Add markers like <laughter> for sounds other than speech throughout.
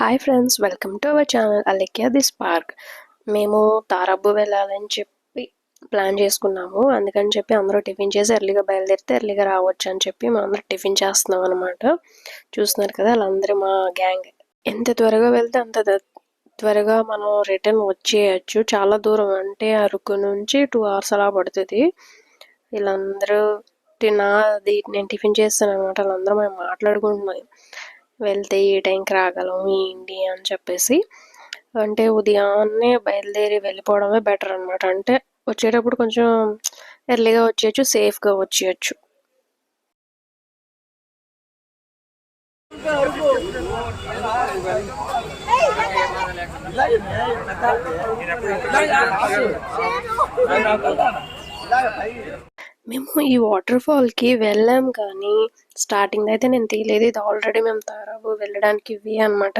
Hi friends welcome to our channel Alekhya this park మేము తారాబు వెళ్ళాలని చెప్పి ప్లాన్ చేసుకున్నాము. అందుకని చెప్పి అందరూ టిఫిన్ చేసి ఎర్లీగా బయలుదేరితే ఎర్లీగా రావచ్చు అని చెప్పి మేము అందరూ టిఫిన్ చేస్తున్నాం అనమాట చూస్తున్నారు కదా వాళ్ళందరూ మా గ్యాంగ్ ఎంత త్వరగా వెళ్తే అంత త్వరగా మనం రిటర్న్ వచ్చేయచ్చు. చాలా దూరం అంటే అరకు నుంచి టూ అవర్స్ అలా పడుతుంది. వీళ్ళందరూ నాది నేను టిఫిన్ చేస్తాను అనమాట వాళ్ళందరూ మేము మాట్లాడుకుంటున్నాం వెళ్తే ఏ టైంకి రాగలం ఏంటి అని చెప్పేసి అంటే ఉదయాన్నే బయలుదేరి వెళ్ళిపోవడమే బెటర్ అనమాట అంటే వచ్చేటప్పుడు కొంచెం ఎర్లీగా వచ్చేయచ్చు సేఫ్గా వచ్చేయచ్చు మేము ఈ వాటర్ ఫాల్కి వెళ్ళాం కానీ స్టార్టింగ్ అయితే నేను తీయలేదు. ఇది ఆల్రెడీ మేము తారాబు వెళ్ళడానికి ఇవి అనమాట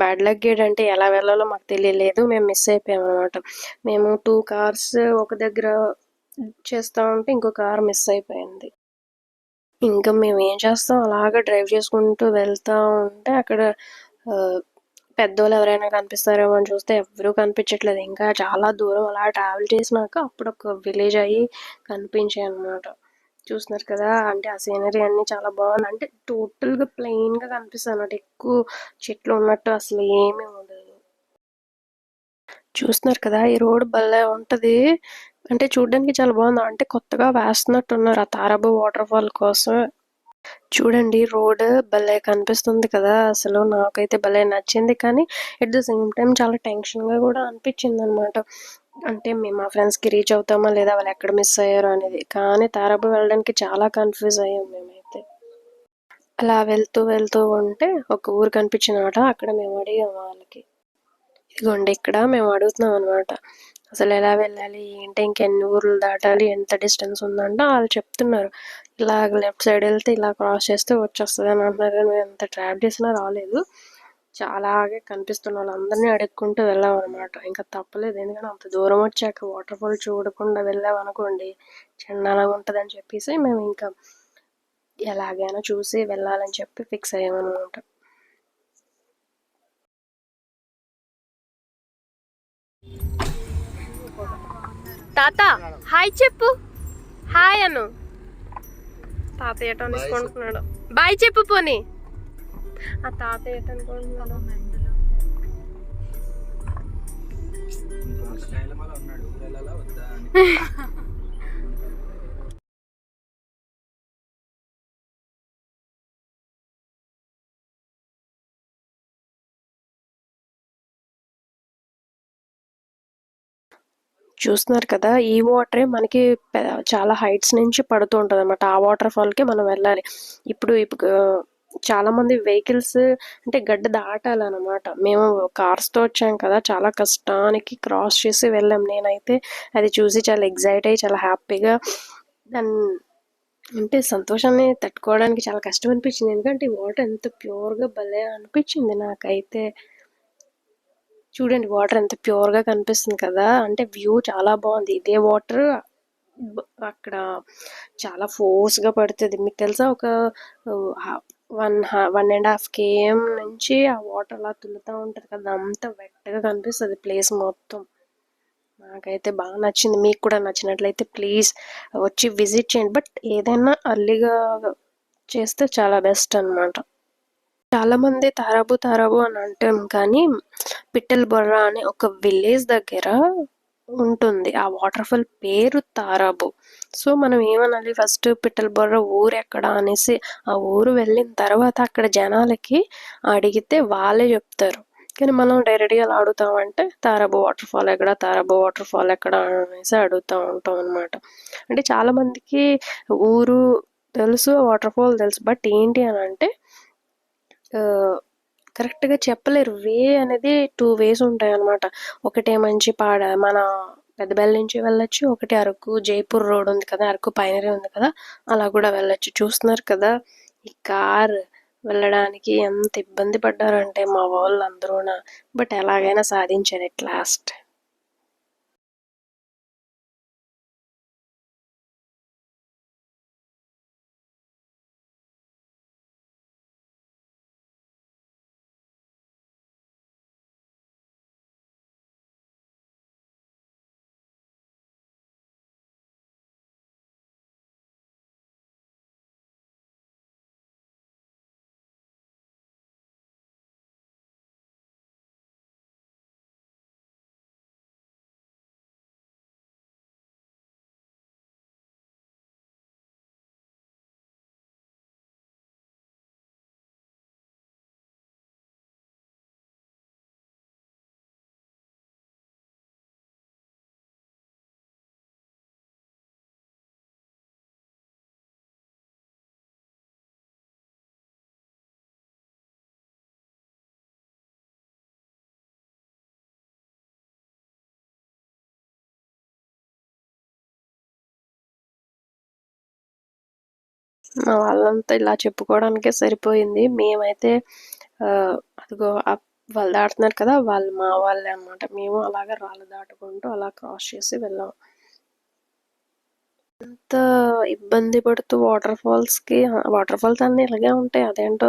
బ్యాడ్ లక్ గేట్ అంటే ఎలా వెళ్ళాలో మాకు తెలియలేదు. మేము మిస్ అయిపోయాం అనమాట మేము టూ కార్స్ ఒక దగ్గర చేస్తా ఉంటే ఇంకో కార్ మిస్ అయిపోయింది. ఇంకా మేము ఏం చేస్తాం? అలాగా డ్రైవ్ చేసుకుంటూ వెళ్తా ఉంటే అక్కడ పెద్దోళ్ళు ఎవరైనా కనిపిస్తారేమో అని చూస్తే ఎవరూ కనిపించట్లేదు. ఇంకా చాలా దూరం అలా ట్రావెల్ చేసినాక అప్పుడు ఒక విలేజ్ అయ్యి కనిపించాయి అనమాట చూస్తున్నారు కదా అంటే ఆ సీనరీ అన్ని చాలా బాగుంది అంటే టోటల్గా ప్లెయిన్గా కనిపిస్తుంది అన్నమాట. ఎక్కువ చెట్లు ఉన్నట్టు అసలు ఏమీ ఉండదు. చూస్తున్నారు కదా ఈ రోడ్ భలే ఉంటది. అంటే చూడడానికి చాలా బాగుంది. అంటే కొత్తగా వేస్తున్నట్టు ఉన్నారు ఆ తారాబు వాటర్ ఫాల్ కోసం. చూడండి రోడ్ భలే కనిపిస్తుంది కదా! అసలు నాకైతే భలే నచ్చింది. కానీ ఎట్ ద సేమ్ టైం చాలా టెన్షన్గా కూడా అనిపించింది అనమాట అంటే మేము మా ఫ్రెండ్స్కి రీచ్ అవుతామా? లేదా వాళ్ళు ఎక్కడ మిస్ అయ్యారో అనేది. కానీ తారాబు వెళ్ళడానికి చాలా కన్ఫ్యూజ్ అయ్యాం మేమైతే. అలా వెళ్తూ వెళ్తూ ఉంటే ఒక ఊరు కనిపించిన అక్కడ మేము అడిగాం వాళ్ళకి. ఇదిగోండి ఇక్కడ మేము అడుగుతున్నాం అనమాట. అసలు ఎలా వెళ్ళాలి? ఏంటి? ఇంకెన్ని ఊర్లు దాటాలి? ఎంత డిస్టెన్స్ ఉందంటే వాళ్ళు చెప్తున్నారు. ఇలా లెఫ్ట్ సైడ్ వెళ్తే ఇలా క్రాస్ చేస్తే వచ్చేస్తుంది అని అంటున్నారు. కానీ మేము ఎంత ట్రాప్ చేసినా రాలేదు. చాలాగే కనిపిస్తున్న వాళ్ళందరినీ అడుక్కుంటూ వెళ్ళాం అనమాట ఇంకా తప్పలేదు. ఎందుకంటే అంత దూరం వచ్చాక వాటర్ ఫాల్ చూడకుండా వెళ్ళాం అనుకోండి చండాలంగా ఉంటుంది అని చెప్పేసి మేము ఇంకా ఎలాగైనా చూసి వెళ్ళాలని చెప్పి ఫిక్స్ అయ్యాం తాత హాయ్ చెప్పు. హాయ్ అను. తాత ఏటో అనుకుంటున్నాడు బాయ్ చెప్పు పోనీ. ఆ తాత ఏట అనుకుంటున్నాడు. <laughs> <laughs> చూస్తున్నారు కదా ఈ వాటరే మనకి చాలా హైట్స్ నుంచి పడుతూ ఉంటుంది అనమాట ఆ వాటర్ ఫాల్కే మనం వెళ్ళాలి. ఇప్పుడు ఇప్పుడు చాలామంది వెహికల్స్ అంటే గడ్డ దాటాలన్నమాట. మేము కార్స్తో వచ్చాం కదా చాలా కష్టానికి క్రాస్ చేసి వెళ్ళాం. నేనైతే అది చూసి చాలా ఎగ్జైట్ అయ్యి చాలా హ్యాపీగా దాన్ని అంటే సంతోషాన్ని తట్టుకోవడానికి చాలా కష్టం అనిపించింది. ఎందుకంటే ఈ వాటర్ ఎంత ప్యూర్గా భలే అనిపించింది నాకైతే. చూడండి వాటర్ ఎంత ప్యూర్గా కనిపిస్తుంది కదా. అంటే వ్యూ చాలా బాగుంది. ఇదే వాటర్ అక్కడ చాలా ఫోర్స్గా పడుతుంది. మీకు తెలుసా ఒక one one and half KM నుంచి ఆ వాటర్ అలా తుల్లుతూ ఉంటుంది కదా. అంత వెట్టగా కనిపిస్తుంది ప్లేస్ మొత్తం. నాకైతే బాగా నచ్చింది. మీకు కూడా నచ్చినట్లయితే ప్లీజ్ వచ్చి విజిట్ చేయండి. బట్ ఏదైనా అర్లీగా చేస్తే చాలా బెస్ట్ అన్నమాట. చాలామంది తారాబు తారాబు అని అంటాం కానీ పిట్టల బొర్రా అనే ఒక విలేజ్ దగ్గర ఉంటుంది. ఆ వాటర్ ఫాల్ పేరు తారాబు. సో మనం ఏమనాలి? ఫస్ట్ పిట్టల బొర్ర ఊరు ఎక్కడ అనేసి ఆ ఊరు వెళ్ళిన తర్వాత అక్కడ జనాలకి అడిగితే వాళ్ళే చెప్తారు. కానీ మనం డైరెక్ట్గా ఎలా అడుగుతామంటే తారాబు వాటర్ ఫాల్ ఎక్కడ తారాబు వాటర్ ఫాల్ ఎక్కడ అనేసి అడుగుతూ ఉంటాం అనమాట అంటే చాలామందికి ఊరు తెలుసు వాటర్ ఫాల్ తెలుసు బట్ ఏంటి అని అంటే కరెక్ట్గా చెప్పలేరు. వే అనేది టూ వేస్ ఉంటాయి అనమాట ఒకటే మంచి పాడ మన పెద్దబెల్ నుంచి వెళ్ళొచ్చు ఒకటి అరకు జైపూర్ రోడ్ ఉంది కదా అరకు పైనరీ ఉంది కదా అలా కూడా వెళ్ళొచ్చు. చూస్తున్నారు కదా ఈ కార్ వెళ్ళడానికి ఎంత ఇబ్బంది పడ్డారంటే మా వాళ్ళు అందరూనా బట్ ఎలాగైనా సాధించారు ఎట్ లాస్ట్. మా వాళ్ళంతా ఇలా చెప్పుకోవడానికే సరిపోయింది. మేమైతే అదిగో వాళ్ళు దాటుతున్నారు కదా వాళ్ళు మా వాళ్ళే అన్నమాట. మేము అలాగే రాళ్ళు దాటుకుంటూ అలా క్రాస్ చేసి వెళ్ళాం. ఎంత ఇబ్బంది పడుతూ వాటర్ ఫాల్స్కి వాటర్ ఫాల్స్ అన్ని ఇలాగే ఉంటాయి. అదేంటో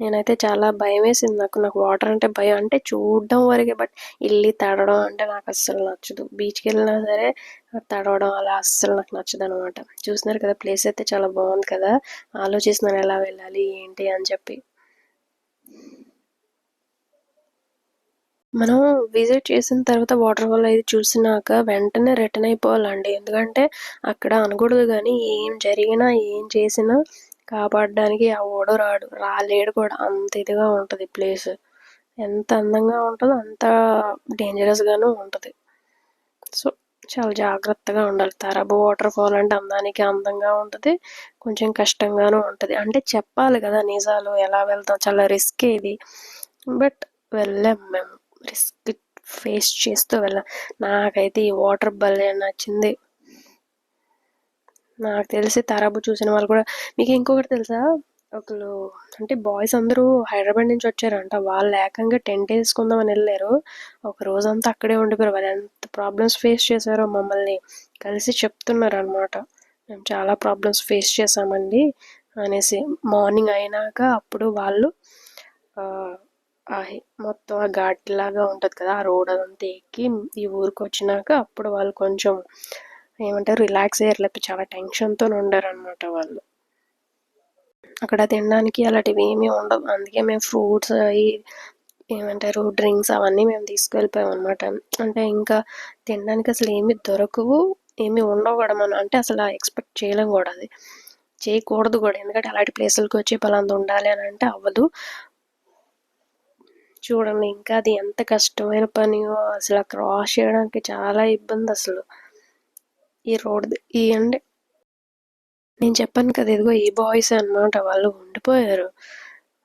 నేనైతే చాలా భయం వేసింది నాకు నాకు వాటర్ అంటే భయం. అంటే చూడడం వరకే బట్ వెళ్ళి తడవడం అంటే నాకు అస్సలు నచ్చదు. బీచ్కి వెళ్ళినా సరే తడవడం అలా అస్సలు నాకు నచ్చదు అనమాట చూస్తున్నారు కదా ప్లేస్ అయితే చాలా బాగుంది కదా. ఆలోచిస్తున్నాను ఎలా వెళ్ళాలి ఏంటి అని చెప్పి. మనం విజిట్ చేసిన తర్వాత వాటర్ ఫాల్ అయితే చూసినాక వెంటనే రిటర్న్ అయిపోవాలండి. ఎందుకంటే అక్కడ అనకూడదు కానీ ఏం జరిగినా ఏం చేసినా కాపాడడానికి ఎవడు రాడు రాలేడు కూడా. అంత ఇదిగా ఉంటుంది ప్లేస్. ఎంత అందంగా ఉంటుందో అంత డేంజరస్గాను ఉంటుంది. సో చాలా జాగ్రత్తగా ఉండాలి. తరబు వాటర్ ఫాల్ అంటే అందానికి అందంగా ఉంటుంది కొంచెం కష్టంగానూ ఉంటుంది. అంటే చెప్పాలి కదా నిజాలు ఎలా వెళ్తాం చాలా రిస్క్ ఇది. బట్ వెళ్ళాం మేము. రిస్క్ ఫేస్ చేస్తూ వెళ్ళాం. నాకైతే ఈ వాటర్ భలే నచ్చింది. నాకు తెలిసి తరబు చూసిన వాళ్ళు కూడా మీకు ఇంకొకటి తెలుసా? ఒకళ్ళు అంటే బాయ్స్ అందరూ హైదరాబాద్ నుంచి వచ్చారంట. వాళ్ళు ఏకంగా టెంట్ వేసుకుందామని వెళ్ళారు. ఒక రోజంతా అక్కడే ఉండిపోయారు. వాళ్ళు ఎంత ప్రాబ్లమ్స్ ఫేస్ చేశారో మమ్మల్ని కలిసి చెప్తున్నారు అనమాట మేము చాలా ప్రాబ్లమ్స్ ఫేస్ చేసామండి అనేసి మార్నింగ్ అయినాక అప్పుడు వాళ్ళు మొత్తం ఆ ఘాట్ లాగా ఉంటుంది కదా ఆ రోడ్ అదంతా ఎక్కి ఈ ఊరికి వచ్చినాక అప్పుడు వాళ్ళు కొంచెం ఏమంటారు రిలాక్స్ అయ్యారు. లేకపోతే చాలా టెన్షన్తో ఉండారనమాట వాళ్ళు. అక్కడ తినడానికి అలాంటివి ఏమీ ఉండవు. అందుకే మేము ఫ్రూట్స్ అవి ఏమంటారు డ్రింక్స్ అవన్నీ మేము తీసుకెళ్ళిపోయాం అనమాట అంటే ఇంకా తినడానికి అసలు ఏమీ దొరకవు ఏమీ ఉండవు కూడా మనం. అంటే అసలు ఎక్స్పెక్ట్ చేయలేం కూడా అది. చేయకూడదు కూడా. ఎందుకంటే అలాంటి ప్లేసులకి వచ్చి పలాంది ఉండాలి అని అంటే అవ్వదు. చూడండి ఇంకా అది ఎంత కష్టమైన పనియో. అసలు క్రాస్ చేయడానికి చాలా ఇబ్బంది అసలు. ఈ రోడ్ ఈ అంటే నేను చెప్పాను కదా ఇదిగో ఈ బాయ్స్ అన్నమాట వాళ్ళు ఉండిపోయారు.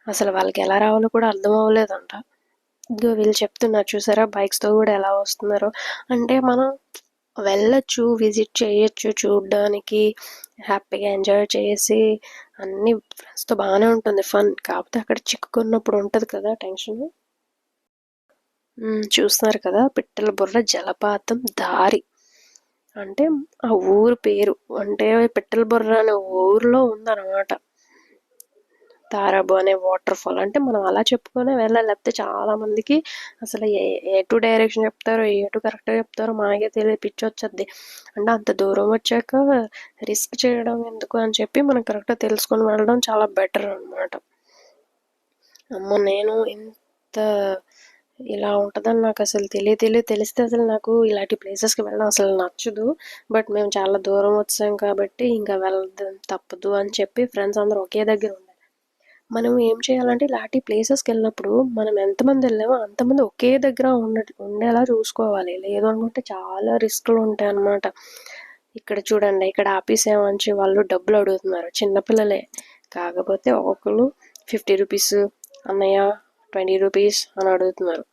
అసలు వాళ్ళకి ఎలా రావాలో కూడా అర్థం అవ్వలేదంట. ఇదిగో వీళ్ళు చెప్తున్నారు చూసారా బైక్స్తో తో కూడా ఎలా వస్తున్నారు. అంటే మనం వెళ్ళొచ్చు విజిట్ చేయొచ్చు చూడడానికి హ్యాపీగా ఎంజాయ్ చేసి అన్ని ఫ్రెండ్స్తో బాగానే ఉంటుంది ఫన్ కాకపోతే అక్కడ చిక్కుకున్నప్పుడు ఉంటుంది కదా టెన్షన్ చూస్తున్నారు కదా పిట్టల బుర్ర జలపాతం దారి. అంటే ఆ ఊరు పేరు. అంటే పిట్టల బుర్ర అనే ఊరిలో ఉందన్నమాట. తారాబు అనే వాటర్ ఫాల్ అంటే మనం అలా చెప్పుకొని వెళ్ళాలి. లేకపోతే చాలా మందికి అసలు ఏ డైరెక్షన్ చెప్తారో ఎటు కరెక్ట్గా చెప్తారో మాకే తెలియదు. పిచ్చి వచ్చేది అంటే అంత దూరం వచ్చాక రిస్క్ చేయడం ఎందుకు అని చెప్పి మనం కరెక్ట్గా తెలుసుకొని వెళ్ళడం చాలా బెటర్ అన్నమాట. అమ్మ నేను ఇంత ఇలా ఉంటుందని నాకు అసలు తెలియ తెలియ తెలిస్తే అసలు నాకు ఇలాంటి ప్లేసెస్కి వెళ్ళడం అసలు నచ్చదు. బట్ మేము చాలా దూరం వచ్చాం కాబట్టి ఇంకా వెళ్ళడం తప్పదు అని చెప్పి ఫ్రెండ్స్ అందరూ ఒకే దగ్గర ఉండాలి మనం ఏం చేయాలంటే ఇలాంటి ప్లేసెస్కి వెళ్ళినప్పుడు మనం ఎంతమంది వెళ్ళామో అంతమంది ఒకే దగ్గర ఉండ ఉండేలా చూసుకోవాలి. లేదు అనుకుంటే చాలా రిస్క్లు ఉంటాయి అన్నమాట. ఇక్కడ చూడండి ఇక్కడ ఆపేసామని వాళ్ళు డబ్బులు అడుగుతున్నారు. చిన్నపిల్లలే కాకపోతే ఒక్కొక్కరు ఫిఫ్టీ రూపీస్ అన్నయ్య ట్వంటీ రూపీస్ అని అడుగుతున్నారు.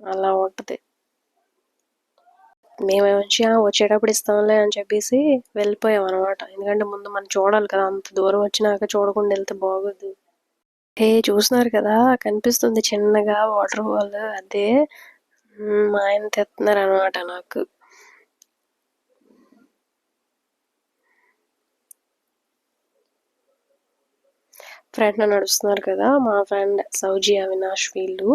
అలా ఉంటుంది. మేమేమొచ్చి వచ్చేటప్పుడు ఇస్తాంలే అని చెప్పేసి వెళ్ళిపోయాం అనమాట ఎందుకంటే ముందు మనం చూడాలి కదా అంత దూరం వచ్చినాక చూడకుండా వెళ్తే బాగోదు. హే చూస్తున్నారు కదా కనిపిస్తుంది చిన్నగా వాటర్ ఫాల్ అదే మా ఆయన తెస్తున్నారు అనమాట నాకు. ఫ్రెండ్ నడుస్తున్నారు కదా మా ఫ్రెండ్ సౌజీ అవినాష్ వీళ్ళు.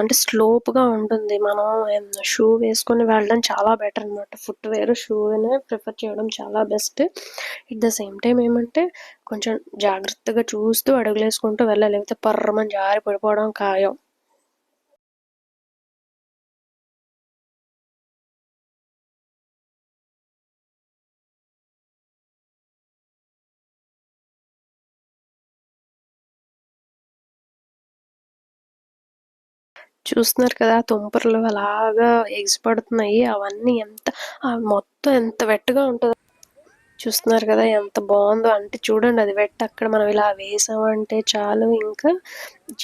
అంటే స్లోప్గా ఉంటుంది. మనం షూ వేసుకొని వెళ్ళడం చాలా బెటర్ అనమాట ఫుట్ వేర్ షూనే ప్రిఫర్ చేయడం చాలా best. It the same time ఏమంటే కొంచెం జాగ్రత్తగా చూస్తూ అడుగులు వేసుకుంటూ వెళ్ళాలి. లేకపోతే పర్రమని జారి పడిపోవడం ఖాయం. చూస్తున్నారు కదా తుంపర్లు అలాగా ఎగిసిపడుతున్నాయి. అవన్నీ ఎంత మొత్తం ఎంత వెట్టగా ఉంటుందో చూస్తున్నారు కదా ఎంత బాగుందో. అంటే చూడండి అది వెట్ అక్కడ మనం ఇలా వేసామంటే చాలు ఇంకా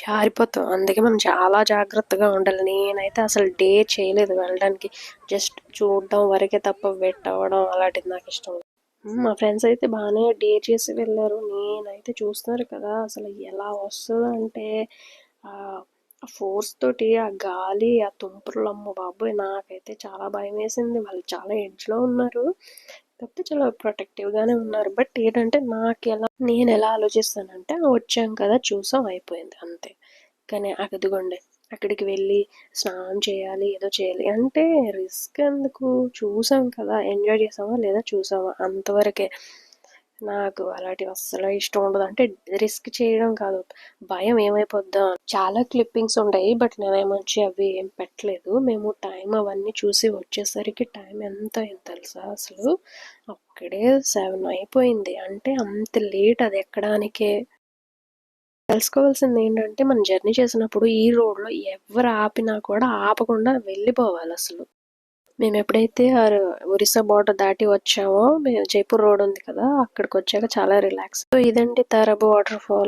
జారిపోతాం. అందుకే మనం చాలా జాగ్రత్తగా ఉండాలి. నేనైతే అసలు డే చేయలేదు వెళ్ళడానికి. జస్ట్ చూడడం వరకే తప్ప వెట్ అవ్వడం అలాంటిది నాకు ఇష్టం మా ఫ్రెండ్స్ అయితే బాగానే డే చేసి వెళ్ళారు. నేనైతే చూస్తున్నారు కదా అసలు ఎలా వస్తుందో అంటే ఫోర్స్ తోటి ఆ గాలి ఆ తుంపర్లు అమ్మ బాబోయ్! నాకైతే చాలా భయం వేసింది వాళ్ళు చాలా ఎడ్జ్లో ఉన్నారు. కాకపోతే చాలా ప్రొటెక్టివ్గానే ఉన్నారు. బట్ ఏంటంటే నాకు ఎలా నేను ఎలా ఆలోచిస్తానంటే వచ్చాం కదా చూసాం అయిపోయింది అంతే. కానీ అదిగోండి అక్కడికి వెళ్ళి స్నానం చేయాలి ఏదో చేయాలి అంటే రిస్క్ ఎందుకు? చూసాం కదా ఎంజాయ్ చేసామా లేదా చూసామా? అంతవరకే. నాకు అలాంటివి అస్సలు ఇష్టం ఉండదు. అంటే రిస్క్ చేయడం కాదు. భయం ఏమైపోద్దా అని. చాలా క్లిప్పింగ్స్ ఉంటాయి. బట్ నేనేమొచ్చి అవి ఏం పెట్టలేదు. మేము టైం అవన్నీ చూసి వచ్చేసరికి టైం ఎంత అయింది తెలుసా అసలు? అక్కడే సెవెన్ అయిపోయింది. అంటే అంత లేట్ అది ఎక్కడానికే. తెలుసుకోవాల్సింది ఏంటంటే మనం జర్నీ చేసినప్పుడు ఈ రోడ్లో ఎవరు ఆపినా కూడా ఆపకుండా వెళ్ళిపోవాలి అసలు. మేము ఎప్పుడైతే ఆ ఒరిస్సా బార్డర్ దాటి వచ్చామో మేము జైపూర్ రోడ్ ఉంది కదా అక్కడికి వచ్చాక చాలా రిలాక్స్. సో ఇదండి తారాబు వాటర్ ఫాల్.